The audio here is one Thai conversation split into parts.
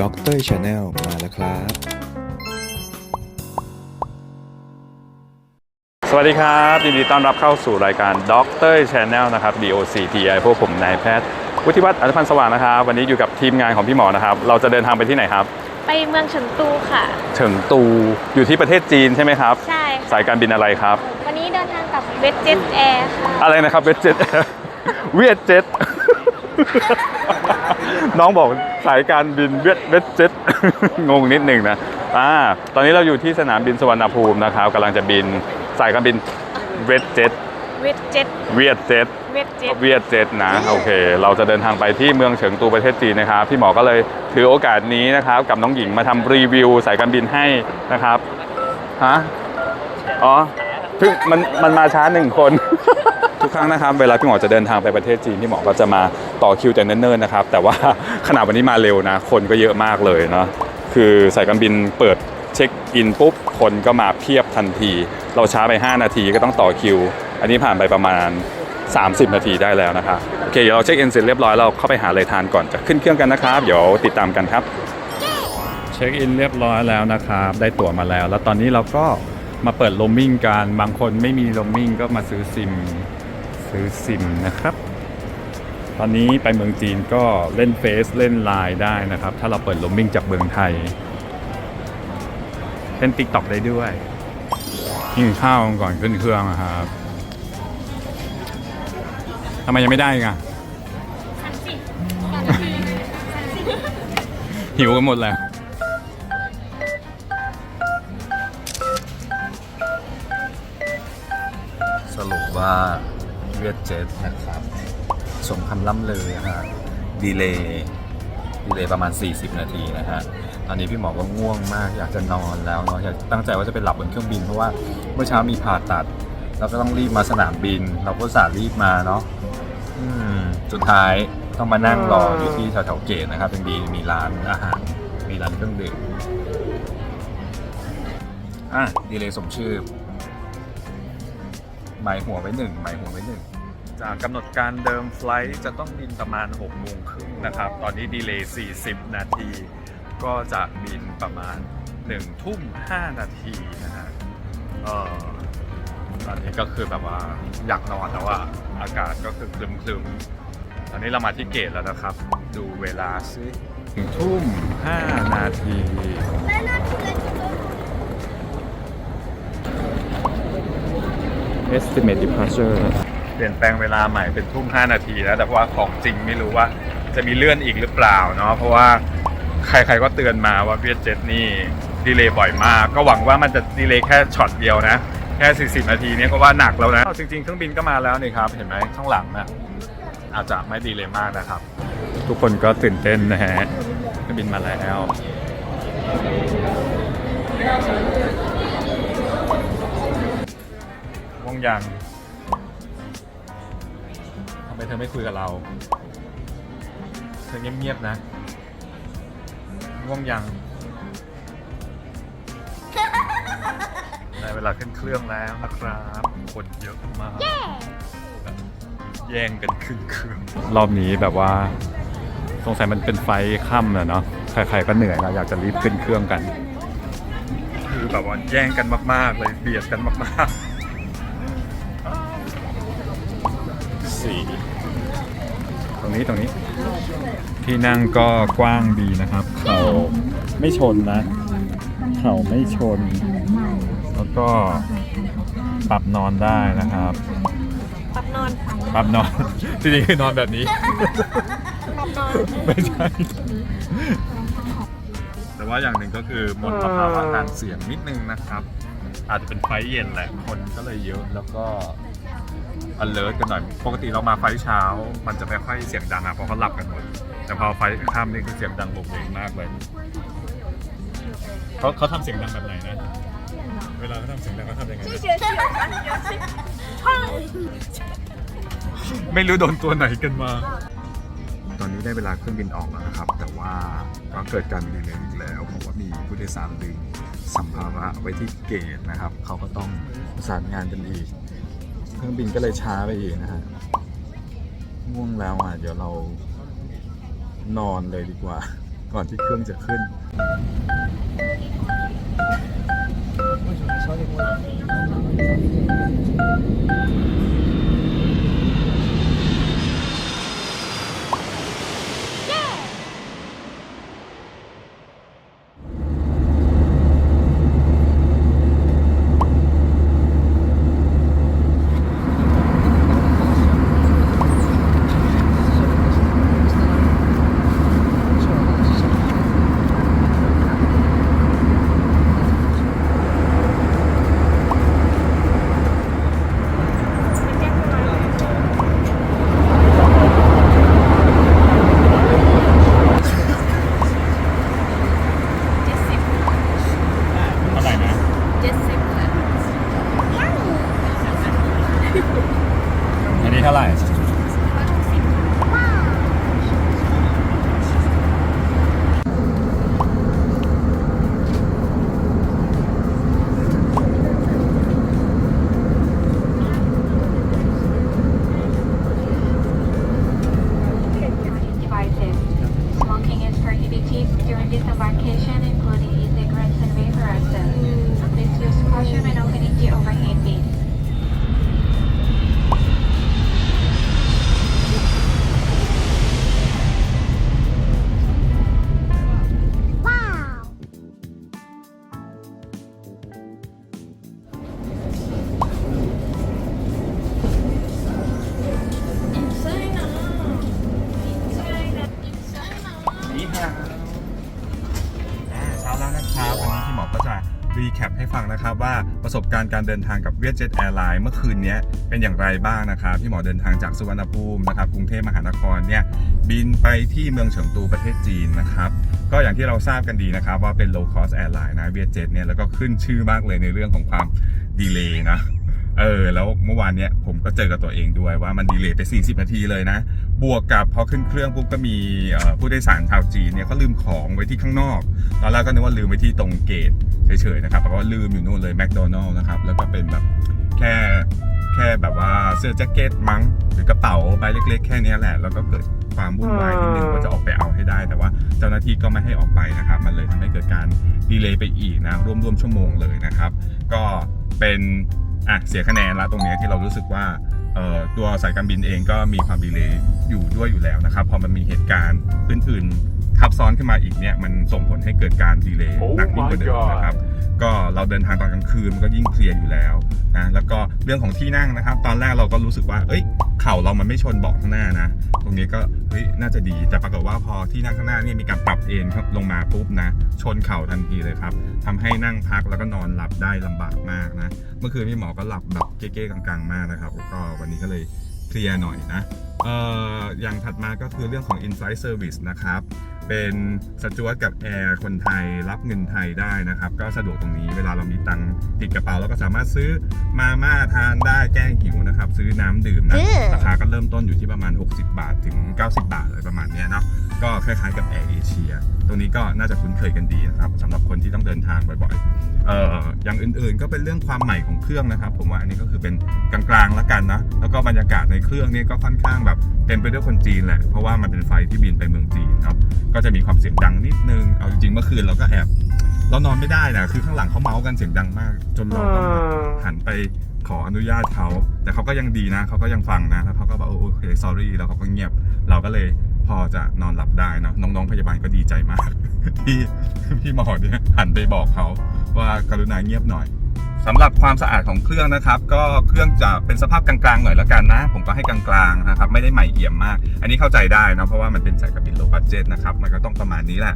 ด็อกเตอร์ชาแนลมาแล้วครับ สวัสดีครับยินดีต้อนรับเข้าสู่รายการด็อกเตอร์ชาแนลนะครับ DOCTI พวกผมนายแพทย์วุฒิวัฒน์อัธพันธ์สว่างนะครับ วันนี้อยู่กับทีมงานของพี่หมอนะครับ เราจะเดินทางไปที่ไหนครับไปเมืองเฉิงตูค่ะ เฉิงตูอยู่ที่ประเทศจีนใช่ไหมครับ ใช่ค่ะ สายการบินอะไรครับ วันนี้เดินทางกับเว t เจ็ตแอร์ค่ะ อะไรนะครับเวทเจ็ตเวียดเจ็ต น้องบอกสายการบินเวียดเวทเจ็ตงงนิดหนึ่งนะอ่าตอนนี้เราอยู่ที่สนามบินสุวรรณภูมินะครับกำลังจะบินสายการบินเวทเจ็ตเว t เจ็ตเวียดเจ็ตเว t เจ็ตเวียดเจ็ตนะโอเค เราจะเดินทางไปที่เมืองเฉิงตูประเทศจีนนะครับพี่หมอก็เลยถือโอกาสนี้นะครับ กับน้องหญิงมาทำรีวิวสายการบินให้นะครับฮะอ๋อเพิ่งมันมันมาช้าหนึ่งคน ทุกครั้งนะครับ เวลาพี่หมอจะเดินทางไปประเทศจีนพี่หมอก็จะมาต่อคิวแต่เนิ่นๆนะครับ แต่ว่าขนาดวันนี้มาเร็วนะ คนก็เยอะมากเลยเนาะคือสายการบินเปิดเช็คอินปุ๊บคนก็มาเพียบทันที เราช้าไป 5 นาทีก็ต้องต่อคิว อันนี้ผ่านไปประมาณ 30 นาทีได้แล้วนะครับโอเคเดี๋ยวเราเช็คอินเสร็จเรียบร้อยเราเข้าไปหาอะไรทานก่อนจะขึ้นเครื่องกันนะครับเดี๋ยวติดตามกันครับเช็คอินเรียบร้อยแล้วนะครับได้ตั๋วมาแล้ว แล้วตอนนี้เราก็มาเปิดโรมมิ่งกันบางคนไม่มีโรมมิ่งก็มาซื้อซิม ซื้อซิมนะครับ ตอนนี้ไปเมืองจีนก็เล่นเฟซเล่นไลน์ได้นะครับ ถ้าเราเปิดโรมมิ่งจากเมืองไทยเล่นติ๊กต็อกได้ด้วยกินข้าวก่อนขึ้นเครื่องนะครับทำไมยังไม่ได้อีกอะหิวกันหมดแล้วสรุปว่า เวียดเจ็ตนะครับ สมคำล่ำเลือนะฮะดีเลย์ดีเลย์ประมาณ 40 นาทีนะฮะตอนนี้พี่หมอก็ง่วงมากอยากจะนอนแล้วเนาะอยากตั้งใจว่าจะไปหลับบนเครื่องบินเพราะว่าเมื่อเช้ามีผ่าตัด เราก็ต้องรีบมาสนามบิน เราก็สารีบมาเนาะอืมสุดท้ายต้องมานั่งรออยู่ที่แถวๆเกตนะครับเป็นดีมีร้านอาหารมีร้านเครื่องดื่มอะดีเลย์สมชื่อหมายหัวไว้หนึ่งหมายหัวไว้หนึ่ง จากกำหนดการเดิมไฟล์จะต้องบินประมาณ6โมงครึ่งนะครับ ตอนนี้ดีเลย์40 นาที ก็จะบินประมาณ1ทุ่ม5นาทีนะฮะเออตอนนี้ก็คือแบบว่าอยากนอนแล้วอะอากาศก็คือคลึมๆ ตอนนี้เรามาที่เกตแล้วนะครับ ดูเวลาซิหนึ่งทุ่ม5นาที estimate departure เปลี่ยนแปลงเวลาใหม่เป็นทุ่ม5นาทีแล้ว แต่ว่าของจริงไม่รู้ว่าจะมีเลื่อนอีกหรือเปล่าเนาะเพราะว่าใครๆก็เตือนมาว่าเวียดเจ็ตนี่ดีเลย์บ่อยมาก ก็หวังว่ามันจะดีเลย์แค่ช็อตเดียวนะแค่ 40 นาทีนี้ก็ว่าหนักแล้วนะจริงๆเครื่องบินก็มาแล้วนี่ครับ เห็นไหมข้างหลังนะอาจจะไม่ดีเลย์มากนะครับ ทุกคนก็ตื่นเต้นนะฮะเครื่องบินมาแล้วว่วงยัง ทำไมเธอไม่คุยกับเรา เธอเงียบๆนะง่วงยังได้เวลาขึ้นเครื่องแล้วนะครับ คนเยอะมากแบบแย่งกันขึ้นเครื่อง รอบนี้แบบว่า สงสัยมันเป็นไฟค่ำนะเนาะ ใครๆก็เหนื่อยแล้วอยากจะรีบขึ้นเครื่องกัน คือแบบว่าแย่งกันมาก ๆ เลยเบียดกันมาก ๆ สี่ตรง นี้ตรงนี้ ที่นั่งก็กว้างดีนะครับ เขาไม่ชนนะ เขาไม่ชน แล้วก็ปรับนอนได้นะครับปับนอน ปรับนอน จริงๆคือนอนแบบนี้ปับนอน ไม่ใช่ แต่ว่าอย่างหนึ่งก็คือมลภาวะทางเสียงนิดนึงนะครับ อาจจะเป็นไฟเย็นแหละ คนก็เลยเยอะแล้วก็ alert กันหน่อย ปกติเรามาไฟเช้า มันจะไม่ค่อยเสียงดังอะเพราะเขาหลับกันหมด แต่พอไฟค่ำนี่คือเสียงดังโบกเวกมากเลยเขาเขาทำเสียงดังแบบไหนนะ เวลาเขาทำเสียงดังเขาทำยังไงนะไม่รู้โดนตัวไหนกันมา ตอนนี้ได้เวลาเครื่องบินออกแล้วนะครับ แต่ว่าก็เกิดการดีเลย์อีกแล้ว เพราะว่ามีผู้โดยสารลืมสัมภาระไว้ที่เกตนะครับ เขาก็ต้องประสานงานกันอีก เครื่องบินก็เลยช้าไปอีกนะฮะง่วงแล้วอะเดี๋ยวเรานอนเลยดีกว่า ก่อนที่เครื่องจะขึ้นเวันนี้พี่หมอก็จะรีแคปให้ฟังนะครับว่าประสบการณ์การเดินทางกับเวียดเจ็ตแอร์ไลน์เมื่อคืนนี้เป็นอย่างไรบ้างนะครับพี่หมอเดินทางจากสุวรรณภูมินะครับกรุงเทพมหานครเนี่ยบินไปที่เมืองเฉิงตูประเทศจีนนะครับก็อย่างที่เราทราบกันดีนะครับว่าเป็น low cost airline นะเวียดเจ็ตเนี่ยแล้วก็ขึ้นชื่อมากเลยในเรื่องของความดีเลย์นะ เออแล้วเมื่อวานเนี้ยผมก็เจอกับตัวเองด้วยว่ามันดีเลย์ไป 40 นาทีเลยนะ บวกกับพอขึ้นเครื่องปุ๊บก็มีผู้โดยสารชาวจีนเนี่ยเขาลืมของไว้ที่ข้างนอกตอนแรกก็นึกว่าลืมไว้ที่ตรงเกตเฉยๆนะครับเพราะว่าลืมอยู่นู่นเลยแมคโดนัลล์นะครับแล้วก็เป็นแบบแค่แค่แบบว่าเสื้อแจ็คเก็ตมั้งหรือกระเป๋า ใบเล็กๆแค่เนี้ยแหละ แล้วก็เกิดความวุ่นวายนิดนึงว่าจะออกไปเอาให้ได้ แต่ว่าเจ้าหน้าที่ก็ไม่ให้ออกไปนะครับ มันเลยทำให้เกิดการดีเลย์ไปอีกนะร่วมๆชั่วโมงเลยนะครับ ก็เป็นอะเสียคะแนนละตรงเนี้ยที่เรารู้สึกว่าเอ่อตัวสายการบินเองก็มีความดีเลย์อยู่ด้วยอยู่แล้วนะครับ พอมันมีเหตุการณ์อื่นๆ ทับซ้อนขึ้นมาอีกเนี่ยมันส่งผลให้เกิดการดีเลย์หนักยิ่งกว่าเดิมนะครับ ก็เราเดินทางตอนกลางคืนมันก็ยิ่งเคลียร์อยู่แล้วนะแล้วก็เรื่องของที่นั่งนะครับ ตอนแรกเราก็รู้สึกว่า เอ้ย เข่าเรามันไม่ชนเบาะข้างหน้านะ ตรงนี้ก็เฮ้ยน่าจะดีแต่ปรากฏว่าพอที่นั่งข้างหน้าเนี่ยมีการปรับเอนครับลงมาปุ๊บนะ ชนเข่าทันทีเลยครับทำให้นั่งพักแล้วก็นอนหลับได้ลำบากมากนะ เมื่อคืนพี่หมอก็หลับแบบเก๊ๆกลางๆ มากนะครับแล้วก็วันนี้ก็เลยเคลียร์หน่อยนะ เอ่ออย่างถัดมาก็คือเรื่องของ Insight Service นะครับ เป็นสจวตกับแอร์คนไทยรับเงินไทยได้นะครับ ก็สะดวกตรงนี้เวลาเรามีตังค์ติดกระเป๋าเราก็สามารถซื้อมาม่าทานได้แก้หิวนะครับ ซื้อน้ำดื่มนะราคาก็เริ่มต้นอยู่ที่ประมาณ 60 บาทถึง 90 บาทอะไรประมาณเนี้ยเนาะ ก็คล้ายๆกับแอร์เอเชียตรงนี้ก็น่าจะคุ้นเคยกันดีนะครับสำหรับคนที่ต้องเดินทางบ่อยๆเอ่ออย่างอื่นๆ ก็เป็นเรื่องความใหม่ของเครื่องนะครับ ผมว่าอันนี้ก็คือเป็นกลางๆแล้วกันนะแล้วก็บรรยากาศในเครื่องนี่ก็ค่อนข้างแบบเต็มไปด้วยคนจีนแหละเพราะว่ามันเป็นไฟที่บินไปเมืองจีนครับก็จะมีความเสียงดังนิดนึงเอาจริงๆเมื่อคืนเราก็แอบเรานอนไม่ได้นะคือข้างหลังเขาเมาส์กันเสียงดังมาก จนเราต้องแบบหันไปขออนุญาตเขา แต่เขาก็ยังดีนะ เขาก็ยังฟังนะ แล้วเขาก็บอกโอเค sorry แล้วเขาก็เงียบ เราก็เลย พอจะนอนหลับได้นะน้องๆพยาบาลก็ดีใจมาก ที่พี่หมอเนี่ยหันไปบอกเขาว่ากรุณาเงียบหน่อยสำหรับความสะอาดของเครื่องนะครับ ก็เครื่องจะเป็นสภาพกลางๆหน่อยแล้วกันนะ ผมก็ให้กลางๆนะครับ ไม่ได้ใหม่เอี่ยมมาก อันนี้เข้าใจได้นะเพราะว่ามันเป็นสายการบินโลบัสเจตนะครับมันก็ต้องประมาณนี้แหละ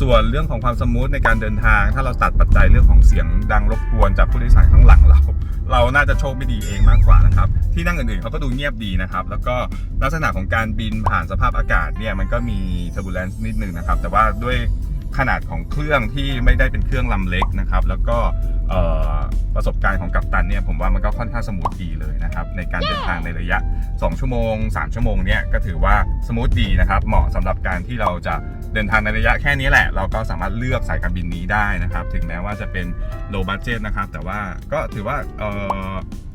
ส่วนเรื่องของความสมูทในการเดินทาง ถ้าเราตัดปัจจัยเรื่องของเสียงดังรบกวนจากผู้โดยสารข้างหลังเรา น่าจะโชคไม่ดีเองมากกว่านะครับ ที่นั่งอื่นๆเขาก็ดูเงียบดีนะครับ แล้วก็ลักษณะของการบินผ่านสภาพอากาศเนี่ยมันก็มี turbulence นิดนึงนะครับ แต่ว่าด้วย ขนาดของเครื่องที่ไม่ได้เป็นเครื่องลำเล็กนะครับ แล้วก็ประสบการณ์ของกัปตันเนี่ยผมว่ามันก็ค่อนข้างสมูทดีเลยนะครับ ในการเดินทางในระยะ 2 ชั่วโมง 3 ชั่วโมงเนี่ยก็ถือว่าสมูทดีนะครับ เหมาะสำหรับการที่เราจะเดินทางในระยะแค่นี้แหละ เราก็สามารถเลือกสายการบินนี้ได้นะครับ ถึงแม้ว่าจะเป็น low budget นะครับ แต่ว่าก็ถือว่า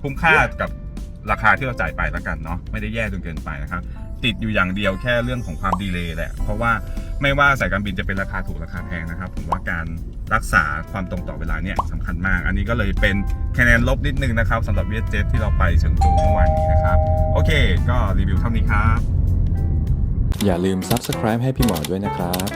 คุ้มค่ากับราคาที่เราจ่ายไปแล้วกันเนาะไม่ได้แย่จนเกินไปนะครับ ติดอยู่อย่างเดียวแค่เรื่องของความดีเลย์แหละเพราะว่า ไม่ว่าสายการบินจะเป็นราคาถูกราคาแพงนะครับ ผมว่าการรักษาความตรงต่อเวลาเนี่ยสำคัญมาก อันนี้ก็เลยเป็นคะแนนลบนิดนึงนะครับสำหรับเวียดเจ็ตที่เราไปเฉิงตูเมื่อวานนี้นะครับ โอเค ก็รีวิวเท่านี้ครับ อย่าลืม Subscribe ให้พี่หมอด้วยนะครับ